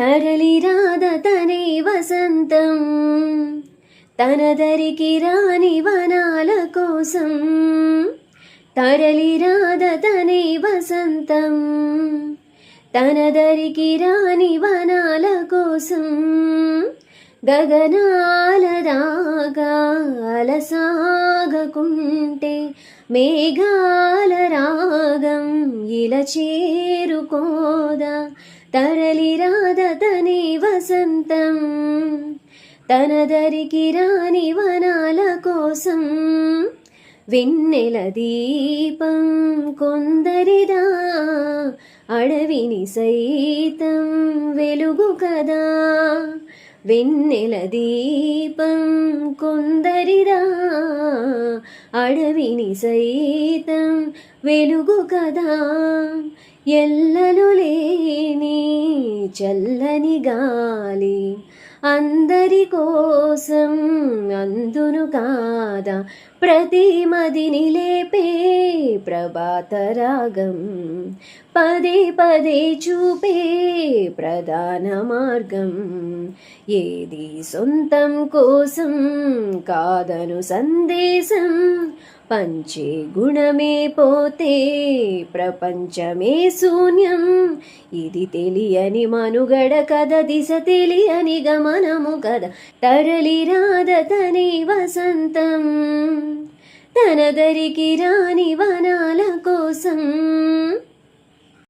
తరలి రాధ తనే వసంతం. తనదరికి రాని వనాల కోసం. తరలి రాధ తనే వసంతం. తనదరికి రాని వనాల కోసం. గగనాల రాగాల సాగకుంటే మేఘాల రాగం ఇలా చేరుకోదా. తరలి రాద తనే వసంతం. తనదరికి రాని వనాల కోసం వెన్నెల దీపం కొందరిదా అడవిని సైతం వెలుగు కదా. వెన్నెల దీపం కొందరిదా అడవిని సైతం వెలుగు కదా. ఎల్లలు లేని చల్లని గాలి అందరి కోసం అందును కాదా. ప్రతి మదిని లేపే ప్రభాత రాగం పదే పదే చూపే ప్రధాన మార్గం. ఏది సొంతం కోసం కాదను సందేశం. పంచే గుణమే పోతే ప్రపంచమే శూన్యం. ఇది తెలియని మనుగడ కథ దిశ తెలియని గమ కథ తరలి రాద తనే వసంతం. తనదరికి రాని వనాల